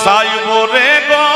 ভাষায় মরে গো।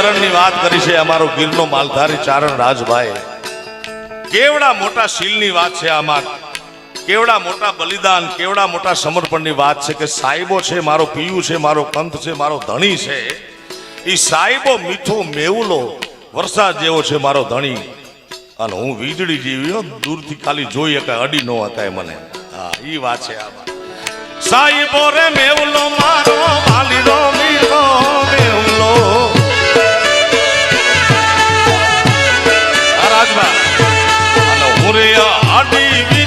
ચરણની વાત કરી છે અમારો ગીરનો માલધારી ચારણ રાજભાઈ. કેવડા મોટા શીલની વાત છે આમાં? કેવડા મોટા બલિદાન, કેવડા મોટા સમર્પણની વાત છે કે સાહેબો છે, મારો પિયુ છે, મારો પંથ છે, મારો ધણી છે. એ સાહેબો મીઠો મેવલો વરસાદ જેવો છે મારો ધણી. અને હું વીજળી જેવી દૂરથી ખાલી જોઈ શકાય અડી ન હકાય મને. હા એ વાત છે આમાં. સાહેબો રે મેવલો મારો વાલીનો ওরে আদি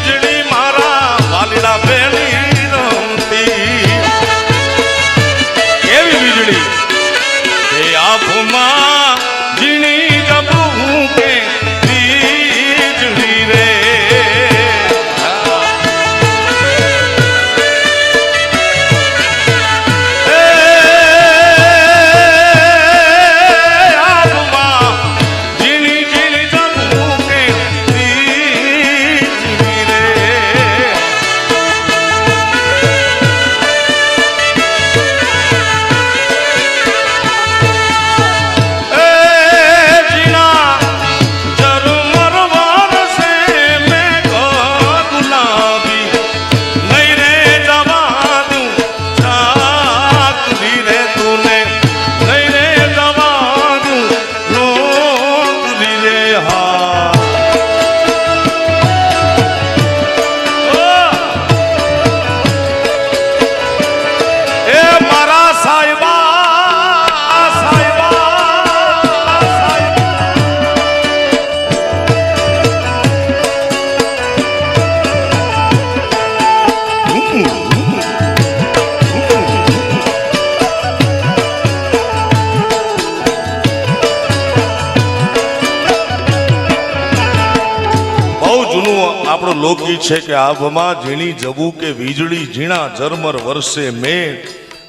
લોકી છે કે આભમાં ઝીણી જવું કે વીજળી ઝીણા ઝરમર વર્ષે મેં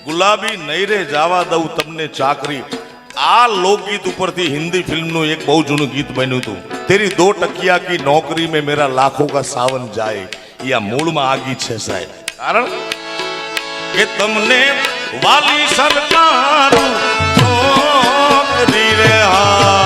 ગુલાબી નૈરે જાવા દઉં તમને ચાકરી. આ લોકગીત ઉપરથી હિન્દી ફિલ્મનું એક બહુ જૂનું ગીત બન્યું હતું. તેરી દો ટકિયા કી નોકરી મેં મેરા લાખો કા સાવન જાય. આ મૂળમાં આ ગીત છે સાહેબ. કારણ કે તમને વાલી સરકાર નોકરી રે હા.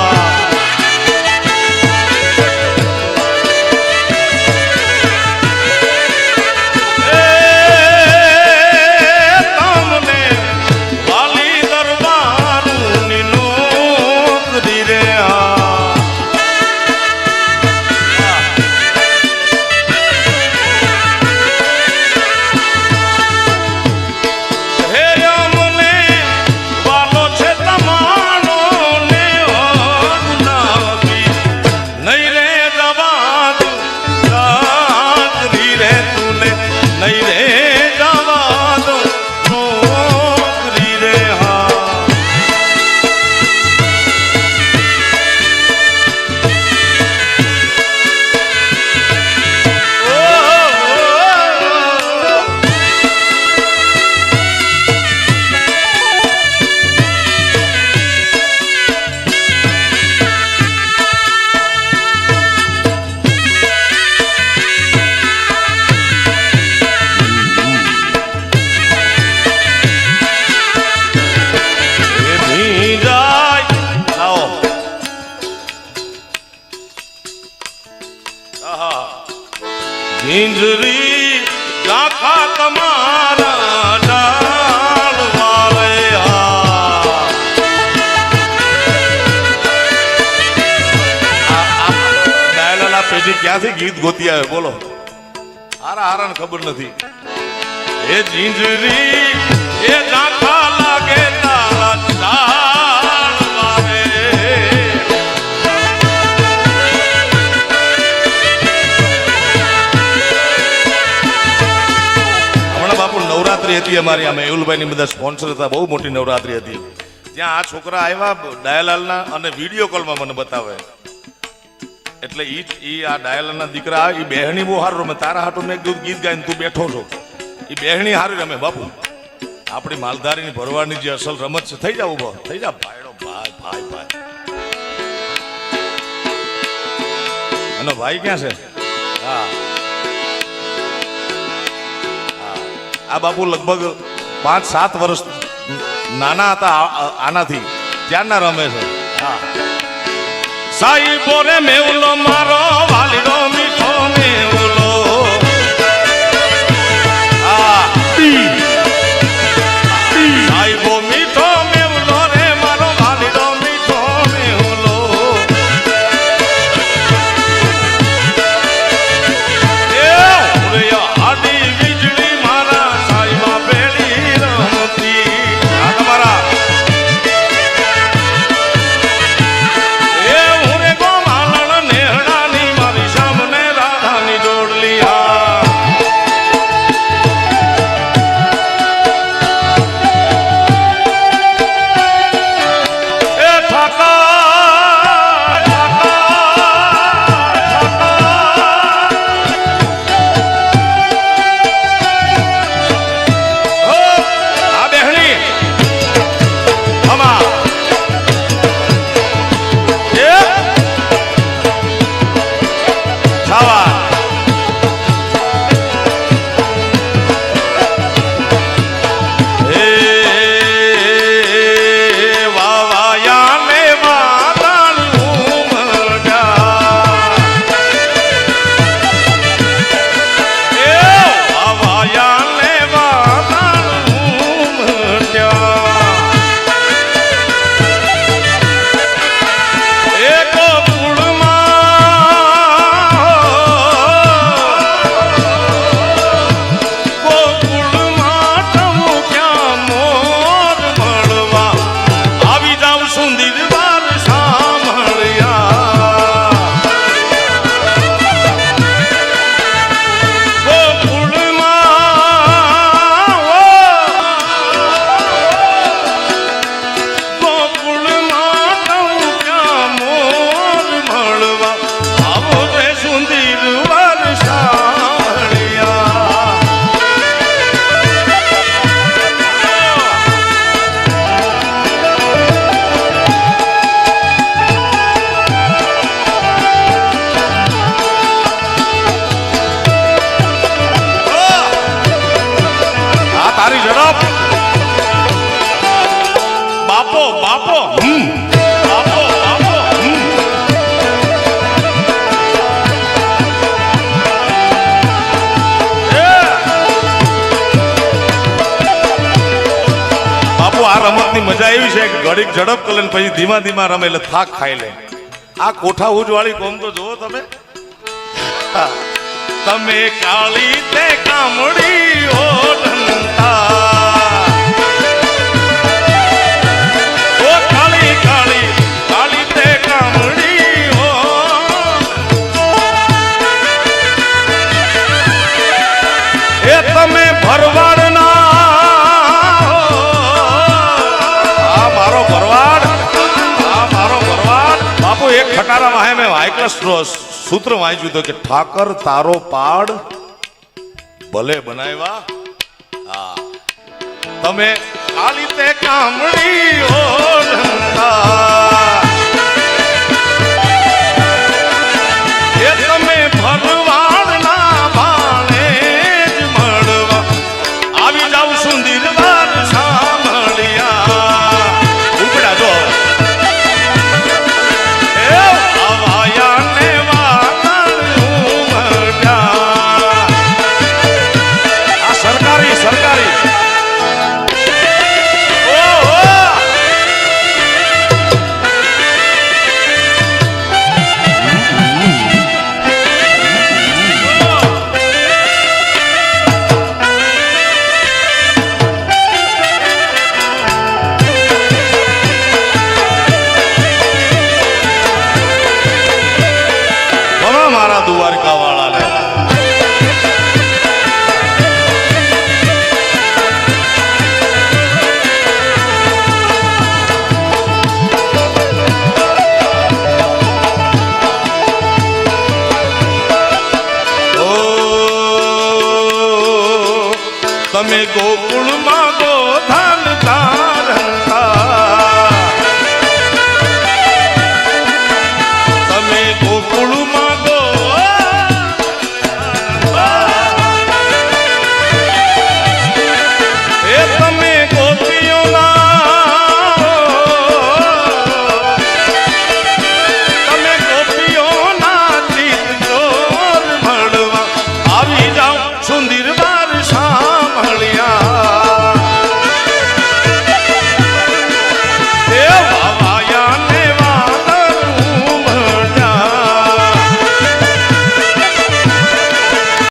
ઝીંઝરી લાખા તમારા ડાળ આ. ડાયલાલા પેઢી ક્યાંથી ગીત ગોતી આવે? બોલો. હારા હારાને ખબર નથી. એ ઝીંઝરી નવરાત્રી અમારી, અમે મેહુલભાઈની બધા સ્પોન્સર હતા, બહુ મોટી નવરાત્રી હતી. ત્યાં આ છોકરા આવ્યા ડાયલાલના અને વીડિયો કોલમાં મને બતાવે. એટલે ઈ ઈ આ ડાયલાલના દીકરા એ બહેણી બહુ સારું રમે. તારા હાટું મેં કીધું ગીત ગાઈને તું બેઠો છો. એ બહેણી હારી રમે, બાપુ. આપણી માલધારીની ભરવાડની જે અસલ રમત છે, થઈ જાવ ઊભો, થઈ જા. ભાઈડો, ભાઈ ભાઈ ભાઈ. એનો ભાઈ ક્યાં છે? હા. આ બાપુ લગભગ પાંચ, સાત વર્ષ નાના હતા આનાથી. ત્યારના રમે છે. હા. સાઈબો રે મેવલો મારો વાલીડો મીઠો મેવલો છે ઘડીક ઝડપ કરે પછી ધીમા ધીમા રમે એટલે થાક ખાઈ લે. આ કોઠા ઉજ વાળી કોમ તો જુઓ તમે. તમે કાળી તે કામડી ઓઢનતા ઓ વાહે મેં સૂત્ર વાંચ્યું હતું કે, ઠાકર તારો પાડ ભલે બનાવ્યા. હા. તમે આ રીતે કામડી ઓળંગા ગોકુળમાં